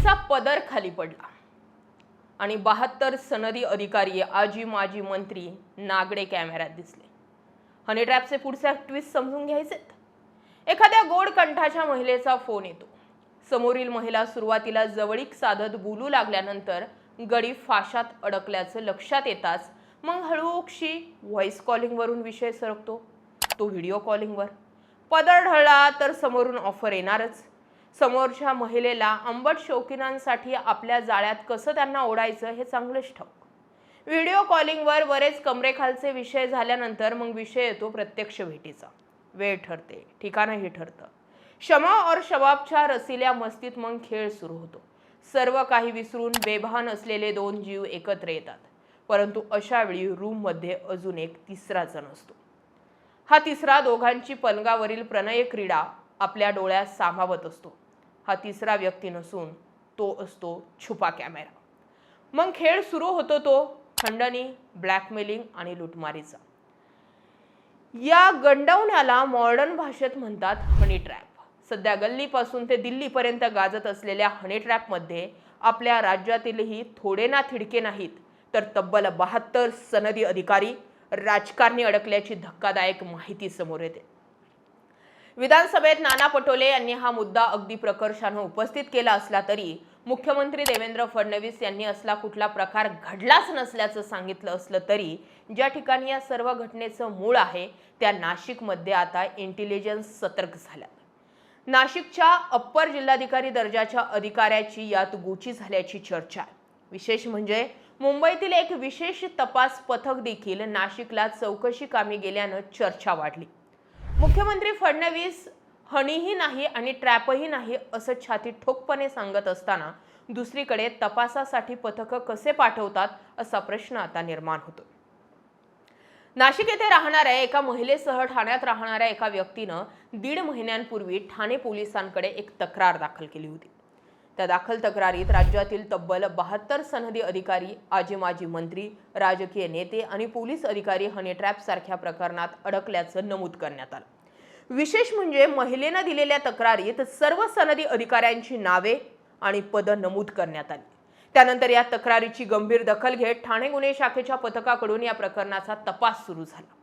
तिचा पदर खाली पडला. आणि बहात्तर सनदी अधिकारी आजी माजी मंत्री नागडे कॅमेऱ्यात दिसले. हनी ट्रॅपचे पुढचे ट्विस्ट समजून घ्यायचेत. एखाद्या गोड कंठाच्या महिलेचा फोन येतो. समोरील महिला सुरुवातीला जवळीक साधत बोलू लागल्यानंतर गडी फाशात अडकल्याचं लक्षात येताच मग हळूक्षी व्हॉइस कॉलिंगवरून विषय सरकतो. तो व्हिडिओ कॉलिंगवर पदर ढळला तर समोरून ऑफर येणारच. समोरच्या महिलेला आंबट शौकीनांसाठी आपल्या जाळ्यात कसं त्यांना ओढायचं हे चांगलंच ठाऊक व्हिडिओ कॉलिंगवर बरेच कमरेखालचे विषय झाल्यानंतर मग विषय येतो प्रत्यक्ष भेटीचा. वेळ ठरते ठिकाणही ठरतं. क्षमा और शबाबच्या रसिल्या मस्तीत मग खेळ सुरू होतो. सर्व काही विसरून बेभान असलेले दोन जीव एकत्र येतात. परंतु अशा वेळी रूममध्ये अजून एक तिसरा जण असतो. हा तिसरा दोघांची पलंगावरील प्रणय क्रीडा आपल्या डोळ्यात सामावत असतो. हा तिसरा व्यक्ती नसून तो असतो छुपा कॅमेरा. मग खेळ सुरू होतो तो खंडणी ब्लॅकमेलिंग आणि लुटमारीचा. या गंडवण्याला मॉडर्न भाषेत म्हणतात हनी ट्रॅप सध्या गल्लीपासून ते दिल्लीपर्यंत गाजत असलेल्या हनी ट्रॅपमध्ये आपल्या राज्यातीलही थोडे ना थिडके नाहीत तर तब्बल बहात्तर सनदी अधिकारी राजकारणी अडकल्याची धक्कादायक माहिती समोर येते. विधानसभेत नाना पटोले यांनी हा मुद्दा अगदी प्रकर्षानं उपस्थित केला असला तरी मुख्यमंत्री देवेंद्र फडणवीस यांनी असला कुठला प्रकार घडलाच नसल्याचं सांगितलं असलं तरी ज्या ठिकाणी या सर्व घटनेचं मूळ आहे त्या नाशिकमध्ये आता इंटेलिजन्स सतर्क झाल्या. नाशिकच्या अप्पर जिल्हाधिकारी दर्जाच्या अधिकाऱ्याची यात गोची झाल्याची चर्चा आहे. विशेष म्हणजे मुंबईतील एक विशेष तपास पथक देखील नाशिकला चौकशी कामी गेल्यानं चर्चा वाढली. मुख्यमंत्री फडणवीस हणीही नाही आणि ट्रॅपही नाही असं छाती ठोकपणे सांगत असताना दुसरीकडे तपासासाठी पथकं कसे पाठवतात असा प्रश्न आता निर्माण होतो नाशिक येथे राहणाऱ्या एका महिलेसह ठाण्यात राहणाऱ्या एका व्यक्तीनं दीड महिन्यांपूर्वी ठाणे पोलिसांकडे एक तक्रार दाखल केली होती. त्या दाखल तक्रारीत राज्यातील तब्बल बहात्तर सनदी अधिकारी आजी माजी मंत्री राजकीय नेते आणि पोलीस अधिकारी हनी ट्रॅप सारख्या प्रकरणात अडकल्याचं नमूद करण्यात आलं. विशेष म्हणजे महिलेनं दिलेल्या तक्रारीत सर्व सनदी अधिकाऱ्यांची नावे आणि पदं नमूद करण्यात आली. त्यानंतर या तक्रारीची गंभीर दखल घेत ठाणे गुन्हे शाखेच्या पथकाकडून या प्रकरणाचा तपास सुरू झाला.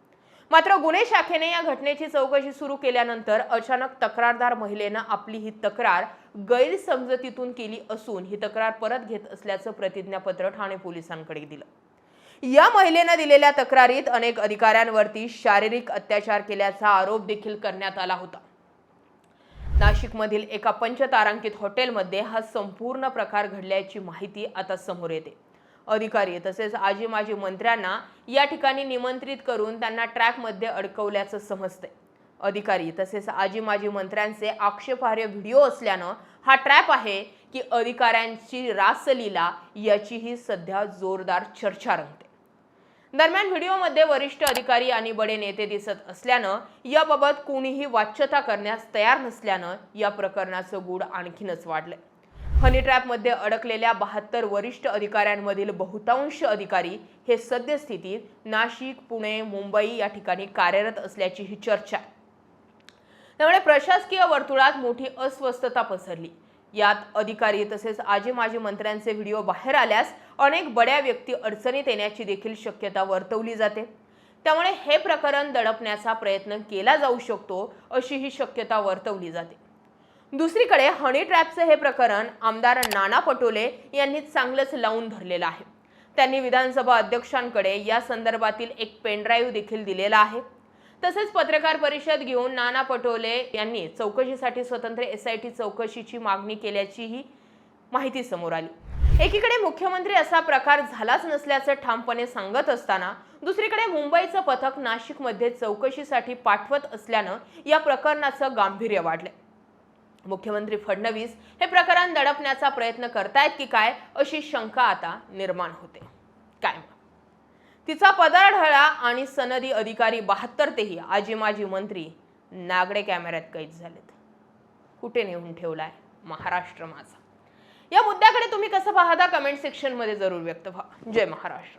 मात्र गुन्हे शाखेने या घटनेची चौकशी सुरू केल्यानंतर अचानक तक्रारदार महिलेनं आपली ही तक्रार गैरसमजतीतून केली असून ही तक्रार परत घेत असल्याचं प्रतिज्ञापत्र ठाणे पोलिसांकडे दिलं. या महिलेनं दिलेल्या तक्रारीत अनेक अधिकाऱ्यांवरती शारीरिक अत्याचार केल्याचा आरोप देखील करण्यात आला होता. नाशिकमधील एका पंचतारांकित हॉटेलमध्ये हा संपूर्ण प्रकार घडल्याची माहिती आता समोर येते. अधिकारी तसेच आजी माजी मंत्र्यांना या ठिकाणी निमंत्रित करून त्यांना ट्रॅकमध्ये अडकवल्याचं समजतंय. अधिकारी तसेच आजी माजी मंत्र्यांचे आक्षेपार्ह व्हिडिओ असल्यानं हा ट्रॅप आहे की अधिकाऱ्यांची रासलीला याचीही सध्या जोरदार चर्चा रंगते. दरम्यान व्हिडिओमध्ये वरिष्ठ अधिकारी आणि बडे नेते दिसत असल्यानं याबाबत कोणीही वाच्यता करण्यास तयार नसल्यानं या प्रकरणाचं गूढ आणखीनच वाढलंय. हनी ट्रॅपमध्ये अडकलेल्या बहात्तर वरिष्ठ अधिकाऱ्यांमधील बहुतांश अधिकारी हे सद्यस्थितीत नाशिक पुणे मुंबई या ठिकाणी कार्यरत असल्याची ही चर्चा. आहे त्यामुळे प्रशासकीय वर्तुळात मोठी अस्वस्थता पसरली. यात अधिकारी तसेच आजी माजी मंत्र्यांचे व्हिडिओ बाहेर आल्यास अनेक बड्या व्यक्ती अडचणीत येण्याची देखील शक्यता वर्तवली जाते. त्यामुळे हे प्रकरण दडपण्याचा प्रयत्न केला जाऊ शकतो अशी ही शक्यता वर्तवली जाते. दुसरीकडे हनी ट्रॅपचं हे प्रकरण आमदार नाना पटोले यांनी चांगलंच लावून धरलेलं आहे. त्यांनी विधानसभा अध्यक्षांकडे या संदर्भातील एक पेनड्राईव्ह देखील दिलेला आहे. तसेच पत्रकार परिषद घेऊन नाना पटोले यांनी चौकशीसाठी स्वतंत्र एस आय टी चौकशीची मागणी केल्याचीही माहिती समोर आली. एकीकडे मुख्यमंत्री असा प्रकार झालाच नसल्याचं ठामपणे सांगत असताना दुसरीकडे मुंबईचं पथक नाशिकमध्ये चौकशीसाठी पाठवत असल्यानं या प्रकरणाचं गांभीर्य वाढलंय मुख्यमंत्री फडणवीस हे प्रकरण दडपण्याचा प्रयत्न करतायत की काय अशी शंका आता निर्माण होते. काय? मग? तिचा पदर ढळा आणि सनदी अधिकारी बहात्तर तेही आजी माजी मंत्री नागडे कॅमेऱ्यात कैद झालेत. कुठे नेऊन ठेवलाय महाराष्ट्र माझा? या मुद्द्याकडे तुम्ही कसं पाहता? कमेंट सेक्शनमध्ये जरूर व्यक्त व्हा. जय महाराष्ट्र.